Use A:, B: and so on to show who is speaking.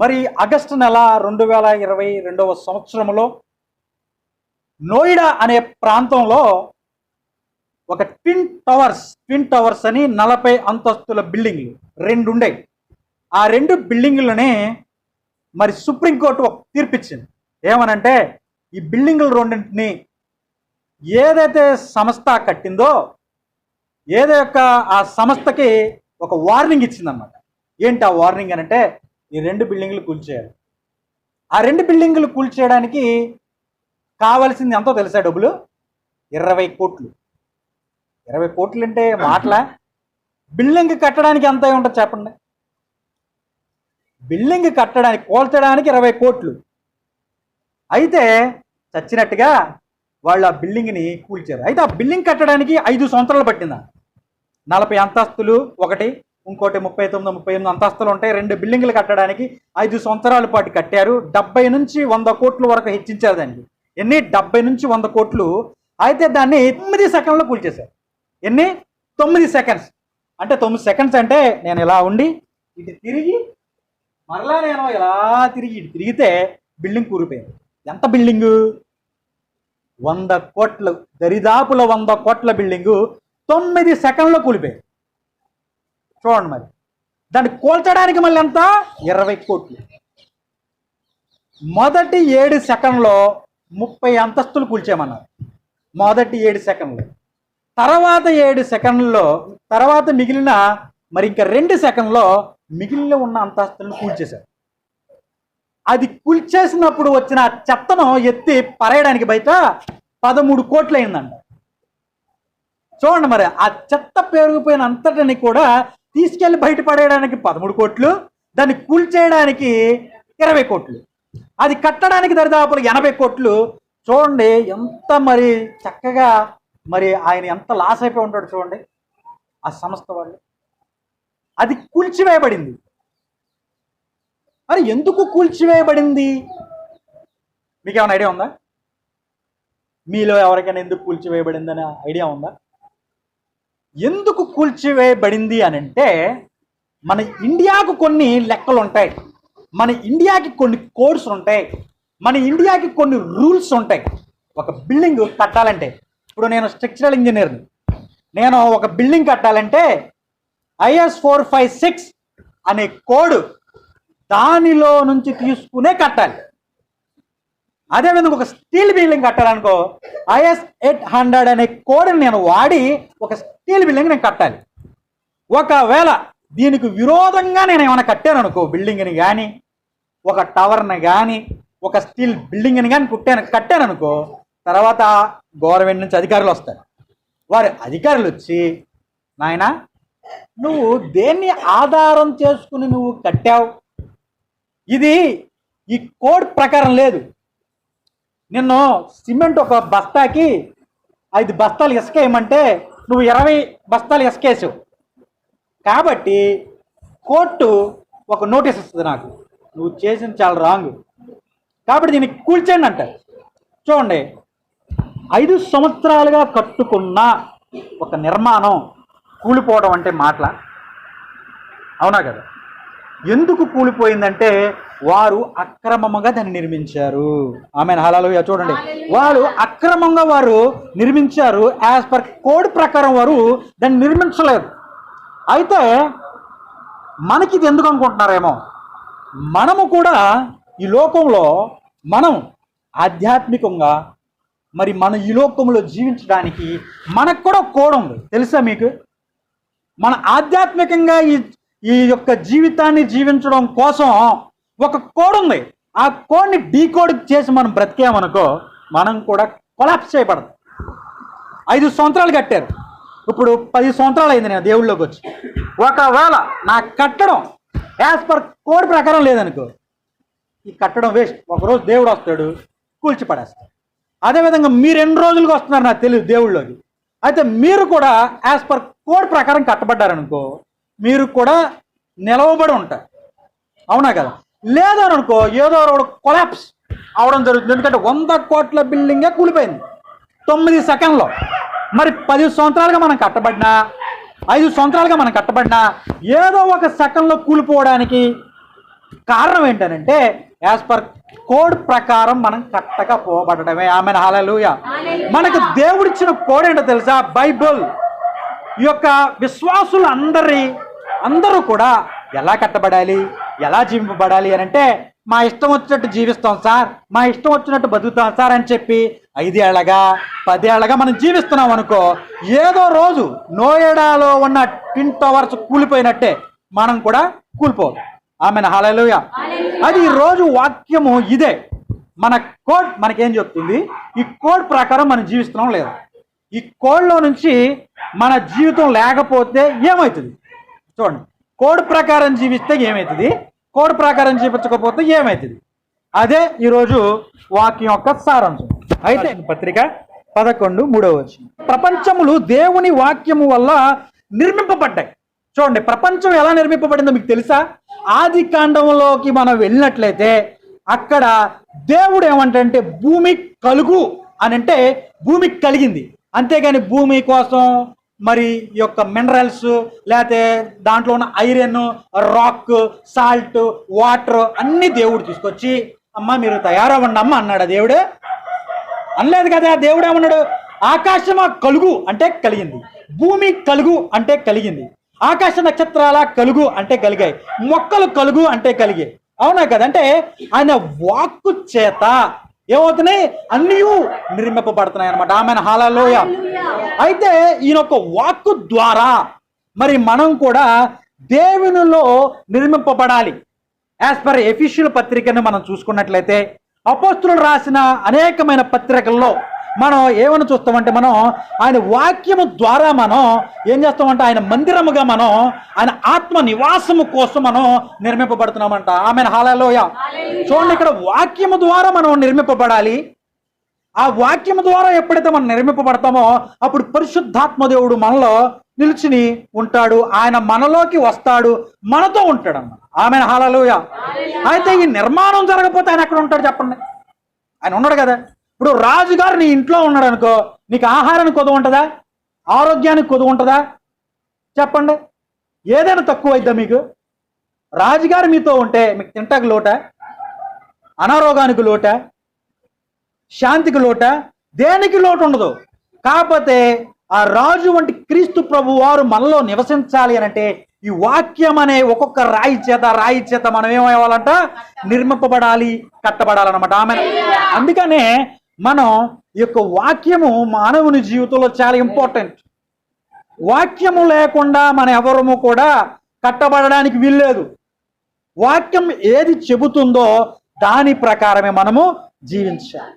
A: మరి ఆగస్టు నెల రెండు వేల ఇరవై రెండవ సంవత్సరంలో నోయిడా అనే ప్రాంతంలో ఒక ట్విన్ టవర్స్ ట్విన్ టవర్స్ అని నలభై అంతస్తుల బిల్డింగ్లు రెండు ఉండేవి ఆ రెండు బిల్డింగులని మరి సుప్రీంకోర్టు ఒక తీర్పిచ్చింది. ఏమనంటే ఈ బిల్డింగులు రెండింటిని ఏదైతే సంస్థ కట్టిందో ఏదో యొక్క ఆ సంస్థకి ఒక వార్నింగ్ ఇచ్చిందన్నమాట. ఏంటి ఆ వార్నింగ్ అని అంటే ఈ రెండు బిల్డింగులు కూల్చేయాలి ఆ రెండు బిల్డింగులు కూల్చేయడానికి కావాల్సింది ఎంతో తెలుసా డబ్బులు? ఇరవై కోట్లు. ఇరవై కోట్లు అంటే మాటల? బిల్డింగ్ కట్టడానికి ఎంత ఉంటుంది చెప్పండి. బిల్డింగ్ కట్టడానికి కోల్చడానికి ఇరవై కోట్లు. అయితే చచ్చినట్టుగా వాళ్ళు ఆ బిల్డింగ్ని కూల్చారు అయితే ఆ బిల్డింగ్ కట్టడానికి ఐదు సంవత్సరాలు పట్టిందా? నలభై అంతస్తులు ఒకటి ఇంకోటి ముప్పై తొమ్మిది ముప్పై ఎనిమిది అంతస్తులు ఉంటాయి రెండు బిల్డింగ్లు కట్టడానికి ఐదు సంవత్సరాల పాటు కట్టారు. డెబ్బై నుంచి వంద కోట్ల వరకు హెచ్చించారు దానికి ఎన్ని? డెబ్బై నుంచి వంద కోట్లు. అయితే దాన్ని తొమ్మిది సెకండ్లో కూల్చేశారు ఎన్ని? తొమ్మిది సెకండ్స్. అంటే తొమ్మిది సెకండ్స్ అంటే నేను ఇలా ఉండి ఇటు తిరిగి మరలా నేను ఇలా తిరిగి ఇటు తిరిగితే బిల్డింగ్ కూలిపోయింది. ఎంత బిల్డింగు? వంద కోట్లు. దరిదాపుల వంద కోట్ల బిల్డింగు తొమ్మిది సెకండ్లో కూలిపోయింది. చూడండి మరి. దాన్ని కూల్చడానికి మళ్ళీ ఎంత? ఇరవై కోట్లు. మొదటి ఏడు సెకండ్లో ముప్పై అంతస్తులు కూల్చేయమన్నారు. మొదటి ఏడు సెకండ్లు. తర్వాత ఏడు సెకండ్లో తర్వాత మిగిలిన మరి ఇంకా రెండు సెకండ్లో మిగిలిన ఉన్న అంతస్తులను కూల్చేశారు. అది కూల్చేసినప్పుడు వచ్చిన చెత్తను ఎత్తి పరేయడానికి బయట పదమూడు కోట్లు అయిందండి చూడండి మరి ఆ చెత్త పెరిగిపోయిన అంతటిని కూడా తీసుకెళ్ళి బయటపడేయడానికి పదమూడు కోట్లు దాన్ని కూల్చేయడానికి ఇరవై కోట్లు. అది కట్టడానికి దరిదాపులు ఎనభై కోట్లు. చూడండి ఎంత మరి చక్కగా మరి ఆయన ఎంత లాస్ అయిపోయి ఉంటాడు చూడండి. ఆ సంస్థ వాళ్ళు. అది కూల్చివేయబడింది. మరి ఎందుకు కూల్చివేయబడింది? మీకేమైనా ఐడియా ఉందా? మీలో ఎవరికైనా ఎందుకు కూల్చివేయబడింది ఐడియా ఉందా? ఎందుకు కూల్చివేయబడింది అని అంటే మన ఇండియాకు కొన్ని లెక్కలు ఉంటాయి మన ఇండియాకి కొన్ని కోడ్స్ ఉంటాయి మన ఇండియాకి కొన్ని రూల్స్ ఉంటాయి ఒక బిల్డింగ్ కట్టాలంటే ఇప్పుడు నేను స్ట్రక్చరల్ ఇంజనీర్ని. నేను ఒక బిల్డింగ్ కట్టాలంటే ఐఎస్ ఫోర్ ఫైవ్ సిక్స్ అనే కోడ్ దానిలో నుంచి తీసుకునే కట్టాలి. అదేవిధంగా ఒక స్టీల్ బిల్డింగ్ కట్టాలనుకో ఐఎస్ ఎయిట్ హండ్రెడ్ అనే కోడ్ని నేను వాడి ఒక స్టీల్ బిల్డింగ్ నేను కట్టాలి. ఒకవేళ దీనికి విరోధంగా నేను ఏమైనా కట్టాను అనుకో బిల్డింగ్ని కానీ ఒక టవర్ని కానీ ఒక స్టీల్ బిల్డింగ్ని కానీ కుట్టాను కట్టాను అనుకో తర్వాత గవర్నమెంట్ నుంచి అధికారులు వస్తారు. వారి అధికారులు వచ్చి నాయనా నువ్వు దేన్ని ఆధారం చేసుకుని నువ్వు కట్టావు? ఇది ఈ కోడ్ ప్రకారం లేదు. నిన్ను సిమెంట్ ఒక బస్తాకి ఐదు బస్తాలు ఇసుక వేయమంటే నువ్వు ఇరవై బస్తాలు ఇసుక కాబట్టి కోర్టు ఒక నోటీస్ ఇస్తుంది నాకు. నువ్వు చేసింది చాలా రాంగ్. కాబట్టి దీన్ని కూల్చండి అంట. చూడండి ఐదు సంవత్సరాలుగా కట్టుకున్న ఒక నిర్మాణం కూలిపోవడం అంటే మాటల? అవునా కదా? ఎందుకు కూలిపోయిందంటే వారు అక్రమంగా దాన్ని నిర్మించారు. ఆమె హలాలు చూడండి. వారు అక్రమంగా వారు నిర్మించారు. యాజ్ పర్ కోడ్ ప్రకారం వారు దాన్ని నిర్మించలేదు. అయితే మనకి ఇది ఎందుకు అనుకుంటున్నారేమో? మనము కూడా ఈ లోకంలో మనం ఆధ్యాత్మికంగా మరి మన ఈ లోకంలో జీవించడానికి మనకు కూడా కోడ్ ఉంది. తెలుసా మీకు? మన ఆధ్యాత్మికంగా ఈ ఈ యొక్క జీవితాన్ని జీవించడం కోసం ఒక కోడ్ ఉంది. ఆ కోడ్ని డీకోడ్ చేసి మనం బ్రతికామనుకో మనం కూడా కొలాప్స్ చేయబడదు ఐదు సంవత్సరాలు కట్టారు. ఇప్పుడు పది సంవత్సరాలు అయింది నేను దేవుళ్ళలోకి వచ్చి. ఒకవేళ నా కట్టడం యాజ్ పర్ కోడ్ ప్రకారం లేదనుకో ఈ కట్టడం వేస్ట్. ఒకరోజు దేవుడు వస్తాడు కూల్చిపడేస్తాడు అదేవిధంగా మీరు ఎన్ని రోజులకు వస్తున్నారు నాకు తెలియదు దేవుళ్ళలోకి. అయితే మీరు కూడా యాజ్ పర్ కోడ్ ప్రకారం కట్టబడ్డారనుకో మీరు కూడా నిలవబడి ఉంటారు. అవునా కదా? లేదనుకో ఏదో ఒకడు కొలాప్స్ అవడం జరుగుతుంది. ఎందుకంటే వంద కోట్ల బిల్డింగే కూలిపోయింది. తొమ్మిది సెకండ్లో. మరి పది సంవత్సరాలుగా మనం కట్టబడినా ఐదు సంవత్సరాలుగా మనం కట్టబడినా ఏదో ఒక సెకండ్లో కూలిపోవడానికి కారణం ఏంటనంటే యాజ్ పర్ కోడ్ ప్రకారం మనం కట్టకపోబడమే ఆమె హాలూయ మనకు దేవుడిచ్చిన కోడ్ ఏంటో తెలుసా? బైబుల్ ఈ యొక్క విశ్వాసులు అందరి కూడా ఎలా కట్టబడాలి ఎలా జీవింపబడాలి అని అంటే మా ఇష్టం వచ్చినట్టు జీవిస్తాం సార్ మా ఇష్టం వచ్చినట్టు బతుకుతాం సార్ అని చెప్పి ఐదేళ్ళగా పదేళ్ళగా మనం జీవిస్తున్నాం అనుకో ఏదో రోజు నోయడాలో ఉన్న ట్విన్ టవర్స్ కూలిపోయినట్టే మనం కూడా కూలిపోదు ఆమె హాలూయ అది ఈ రోజు వాక్యము ఇదే. మన కోడ్ మనకేం చెప్తుంది? ఈ కోడ్ ప్రకారం మనం జీవిస్తున్నాం లేదా? ఈ కోడ్లో నుంచి మన జీవితం లేకపోతే ఏమవుతుంది? చూడండి. కోడ్ ప్రకారం జీవిస్తే ఏమవుతుంది కోడ్ ప్రకారం జీవించకపోతే ఏమవుతుంది అదే ఈరోజు వాక్యం యొక్క సారాంశం. అయితే పత్రిక పదకొండు మూడవ వచ్చిన ప్రపంచములు దేవుని వాక్యము వల్ల నిర్మింపబడ్డాయి. చూడండి ప్రపంచం ఎలా నిర్మింపబడిందో మీకు తెలుసా? ఆది కాండంలోకి మనం వెళ్ళినట్లయితే అక్కడ దేవుడు ఏమంటే భూమి కలుగు అని అంటే భూమి కలిగింది. అంతేగాని భూమి కోసం మరి ఈ యొక్క మినరల్స్ లేకపోతే దాంట్లో ఉన్న ఐరన్ రాక్ సాల్ట్ వాటర్ అన్ని దేవుడు తీసుకొచ్చి అమ్మ మీరు తయారవ్వండి అమ్మ అన్నాడు ఆ అనలేదు కదా దేవుడు ఏమన్నాడు? ఆకాశమా కలుగు అంటే కలిగింది. భూమి కలుగు అంటే కలిగింది. ఆకాశ నక్షత్రాల కలుగు అంటే కలిగాయి. మొక్కలు కలుగు అంటే కలిగాయి. అవునా కదా? అంటే ఆయన వాక్కు చేత ఏమవుతున్నాయి? అన్నీ నిర్మింపబడుతున్నాయి అనమాట ఆమె హాలలోయ అయితే ఈయన యొక్క వాక్కు ద్వారా మరి మనం కూడా దేవునిలో నిర్మింపబడాలి. యాజ్ పర్ ఎఫిషియల్ పత్రికను మనం చూసుకున్నట్లయితే అపోస్తులు రాసిన అనేకమైన పత్రికల్లో మనం ఏమని చూస్తామంటే మనం ఆయన వాక్యము ద్వారా మనం ఏం చేస్తామంటే ఆయన మందిరముగా మనం ఆయన ఆత్మ నివాసము కోసం మనం నిర్మింపబడుతున్నామంట. ఆమె హాలలోయ చూడండి ఇక్కడ వాక్యము ద్వారా మనం నిర్మింపబడాలి. ఆ వాక్యము ద్వారా ఎప్పుడైతే మనం నిర్మింపబడతామో అప్పుడు పరిశుద్ధాత్మ దేవుడు మనలో నిలిచిని ఉంటాడు. ఆయన మనలోకి వస్తాడు. మనతో ఉంటాడు అన్నమాట ఆమె హాలలోయ అయితే ఈ నిర్మాణం జరగకపోతే ఆయన ఎక్కడ ఉంటాడు చెప్పండి. ఆయన ఉన్నాడు కదా. ఇప్పుడు రాజుగారు నీ ఇంట్లో ఉన్నాడు అనుకో నీకు ఆహారానికి కొదువు ఉంటుందా? ఆరోగ్యానికి కొదువు ఉంటుందా? చెప్పండి. ఏదైనా తక్కువ అయిద్దా మీకు? రాజుగారు మీతో ఉంటే మీకు తింటాకు లోట? అనారోగానికి లోట? శాంతికి లోట? దేనికి లోటు ఉండదు? కాకపోతే ఆ రాజు వంటి క్రీస్తు ప్రభు వారు మనలో నివసించాలి అని అంటే ఈ వాక్యం అనే ఒక్కొక్క రాయి చేత రాయి చేత మనం ఏమవ్వాలంట నిర్మింపబడాలి కట్టబడాలన్నమాట. ఆమె అందుకనే మనం ఈ యొక్క వాక్యము మానవుని జీవితంలో చాలా ఇంపార్టెంట్ వాక్యము లేకుండా మన ఎవరము కూడా కట్టబడడానికి వీల్లేదు. వాక్యం ఏది చెబుతుందో దాని ప్రకారమే మనము జీవించాలి.